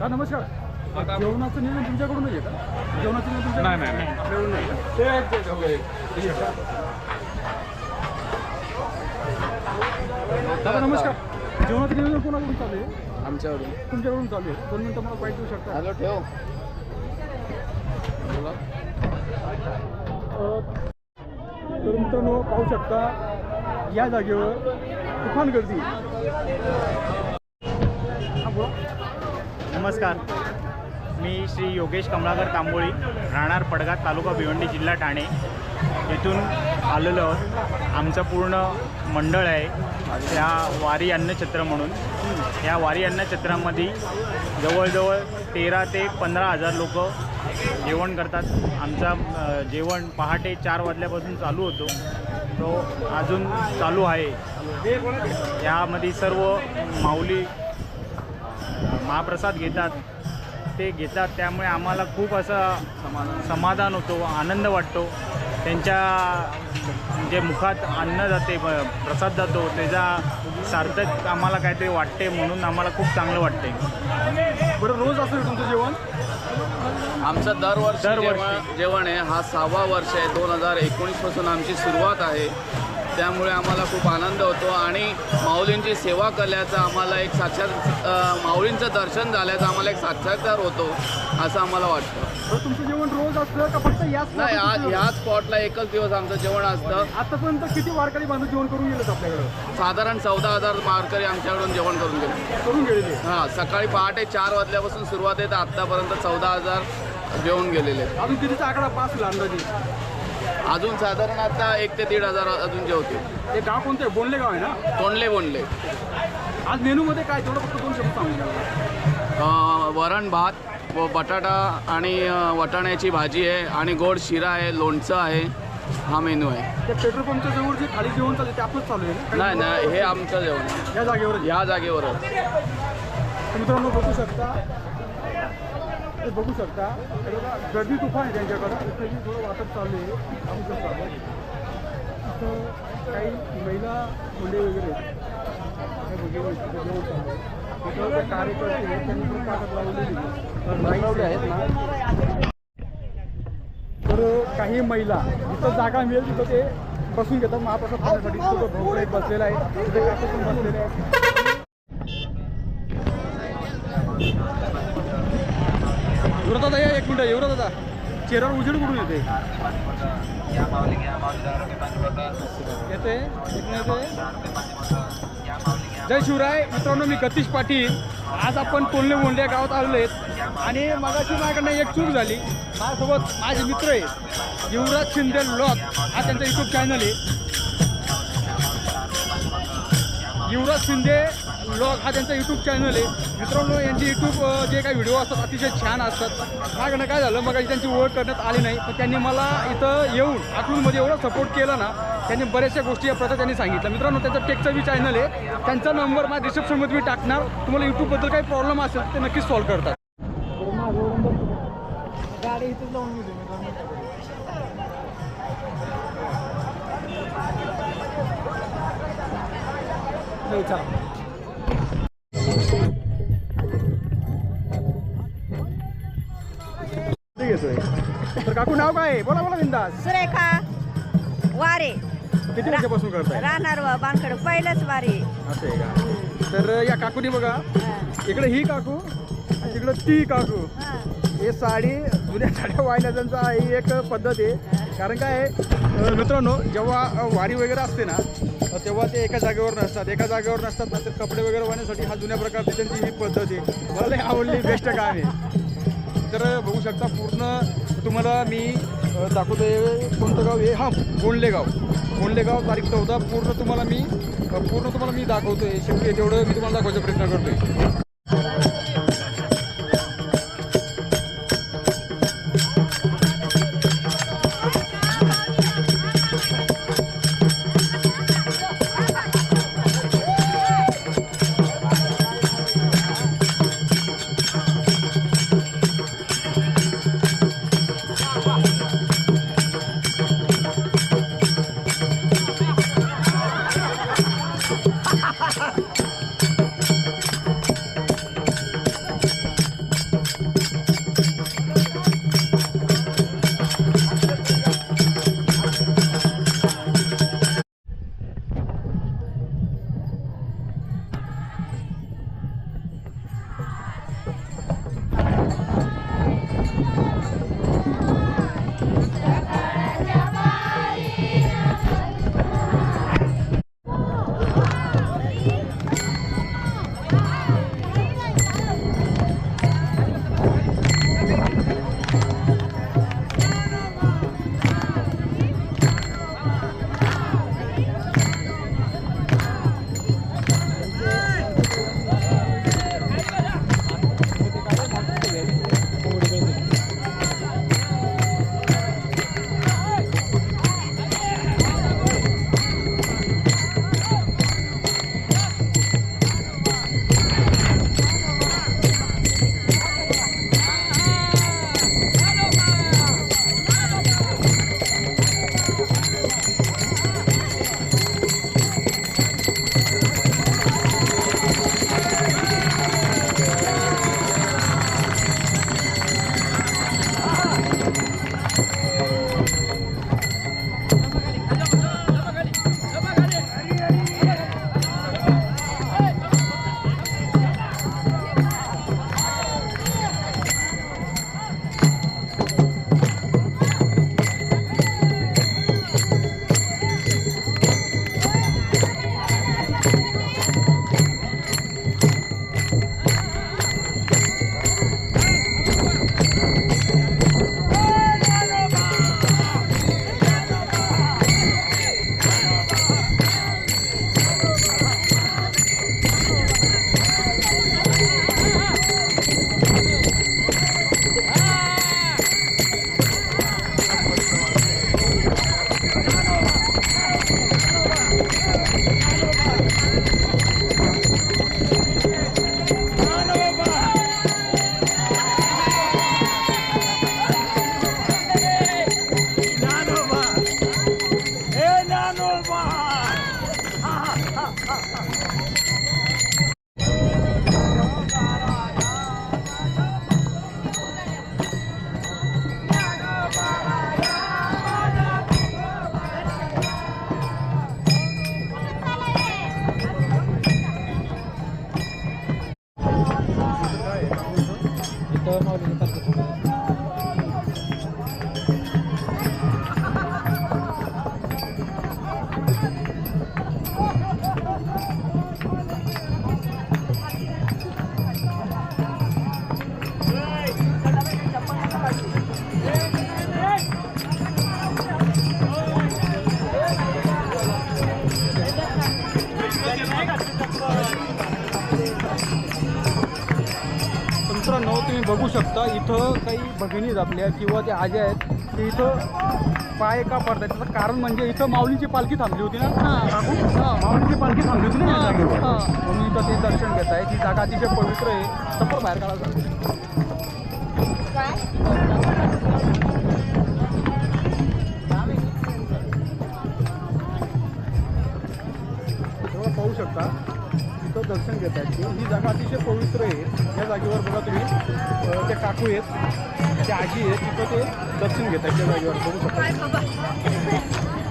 हा नमस्कार. जेवणाचं नियोजन तुमच्याकडूनच आहे का? जेवणाचं नियोजन तुमच्या नाही, नाही, नाही. आपल्याकडून नाही नमस्कार. जेवणाचं नियोजन कोणाकडून चालू आहे? आमच्याकडून तुमच्याकडून चालू आहे. दोन मिनिटं मला बाईट देऊ शकता? हॅलो ठेव. तर मित्रांनो पाहू शकता या जागेवर तुफान गर्दी. हा, बोला. नमस्कार. मी श्री योगेश कमलाकर तांबोळी राहणार पडगा तालुका भिवंडी जिल्हा ठाणे. इथून आलेलो आमचं पूर्ण मंडळ आहे. ह्या वारी अन्नछत्र म्हणून. ह्या वारी अन्नछत्रामध्ये जवळजवळ तेरा ते पंधरा हजार लोक जेवण करतात. आमचा जेवण पहाटे चार वाजल्यापासून चालू होतो. तो अजून चालू आहे. यामध्ये सर्व माऊली महाप्रसाद घेतात. ते घेतात. त्यामुळे आम्हाला खूप असं समाधान होतो आनंद वाटतो. त्यांच्या जे मुखात अन्न जाते प्रसाद जातो त्याचा सार्थक आम्हाला काहीतरी वाटते म्हणून आम्हाला खूप चांगलं वाटते. बरं रोज असेल तुमचं जेवण? आमचं दरवर्षी दरवर्षी. जेवण जेवण आहे हा सहावा वर्ष आहे दोन हजार एकोणीसपासून आमची सुरुवात आहे. त्यामुळे आम्हाला खूप आनंद होतो आणि माऊलींची सेवा केल्याचा आम्हाला एक साक्षात माऊलींचं दर्शन झाल्याचा आम्हाला एक साक्षात्कार होतो असं आम्हाला वाटतं. तुमचं जेवण रोज असतं का फक्त याच नाही आज ह्या स्पॉटला एकच दिवस आमचं जेवण असतं? आतापर्यंत किती वारकरी बांधव जेवण करून गेलेत आपल्याकडं? साधारण चौदा हजार मारकरी आमच्याकडून जेवण करून गेले. करून गेलेले? हां सकाळी पहाटे चार वाजल्यापासून सुरुवात आहे तर आत्तापर्यंत चौदा हजार जेवण गेलेले. आहेत. अजून कितीचा आकडा पास होईल अंदाजे? अजून साधारण आता एक ते दीड हजार अजून जेवतील. हे गाव कोणतं आहे? बोंडले गाव आहे ना? तोंडले बोंडले. आज मेनूमध्ये काय तेवढं फक्त दोन शब्द अं, वरण भात व बटाटा आणि वाटाण्याची भाजी आहे आणि गोड शिरा आहे लोणचं आहे हा मेनू आहे. त्या पेट्रोल पंपच्या जवळ जे खाली जेवण चालू आहे ते आपलंच चालू आहे ना? नाही नाही हे आमचं जेवण आहे. या जागेवर या जागेवरच. तर मित्रांनो बघू शकता. हे बघू शकता. हे बघा, गर्दी तुफान आहे त्यांच्याकडं. इथं जी थोडं वाटप चालू आहे. इथं काही महिला मुले वगैरे आहेत. हे जेवण चालू आहे कार्यकर्ते तर काही महिला जिथं जागा मिळेल तिथं ते बसून घेतात. महाप्रसाद खाण्यासाठी. तिथं तो एक बसलेला आहे. तिथे काका बसलेले आहेत. युवराज या एक मिनिट युवराज दादा. चेहऱ्यावर उजेड कुठून येते? येते. एक मिनिट. येते जय शिवराय. मित्रांनो मी गतीश पाटील. आज आपण तोंडले बोंडे गावात आलेलो आहेत. आणि मगाशी माझ्याकडनं एक चूक झाली. माझ्यासोबत माझे मित्र आहेत. युवराज शिंदे ब्लॉग हा त्यांचा यूट्यूब चॅनल आहे. युवराज शिंदे ब्लॉग हा त्यांचा यूट्यूब चॅनल आहे. मित्रांनो यांचे यूट्यूब जे काही व्हिडिओ असतात अतिशय छान असतात. माझ्याकडनं काय झालं? मग त्यांची ओळख करण्यात आली नाही. पण त्यांनी मला इथं येऊन आतूनमध्ये एवढं सपोर्ट केला ना त्यांनी बऱ्याचशा गोष्टी या प्रथा त्यांनी सांगितलं मित्रांनो त्यांचं टेकचा बी चॅनल आहे. त्यांचा नंबर माझ्या डिस्क्रिप्शनमध्ये मी टाकणार. तुम्हाला यूट्यूबबद्दल काही प्रॉब्लेम असेल ते नक्कीच सॉल्व्ह करतात. गाडी इथेच लावून घेतोय तर काकू नाव काय आहे? बोला बोला बिंदास. सुरेखा वारे. किती वर्षापासून करताय? राहणार व बांकड पहिलंच वारी. असं आहे का? तर या काकूनी बघा. इकडे ही काकू आणि तिकडे ती काकू. हे. साडी जुन्या साड्या वाहिण्याचा ही एक पद्धत आहे. कारण काय आहे अं, मित्रांनो जेव्हा अं, वारी वगैरे असते ना तेव्हा ते एका जागेवर नसतात. एका जागेवर नसतात ना कपडे वगैरे वाहण्यासाठी हा जुन्या प्रकारची त्यांची ही पद्धत आहे. मला आवडली बेस्ट काय? आहे तर बघू शकता पूर्ण तुम्हाला मी दाखवतो आहे कोणतं गाव? हे हां गोंडलेगाव गोंडलेगाव तारीख चौदा. पूर्ण तुम्हाला मी पूर्ण तुम्हाला मी दाखवतोय. शक्य तेवढं मी तुम्हाला दाखवायचा प्रयत्न करतो आहे इथं काही भगिनीज आपल्या किंवा त्या आज्या आहेत ते इथं पाय का पडतात त्याचं कारण म्हणजे इथं माऊलीची पालखी थांबली होती ना? काकू? माऊलीची पालखी थांबली होती ना? या जागेवर म्हणून इथं ते दर्शन घेत आहे ती जागा अतिशय पवित्र आहे. सफर बाहेर काढायला दर्शन घेत आहेत. ते. ही जागा अतिशय पवित्र आहे. या जागेवर बघा तुम्ही ते काकू आहेत त्या आजी आहेत तिथं ते दर्शन घेत आहेत त्या जागेवर. बघू शकता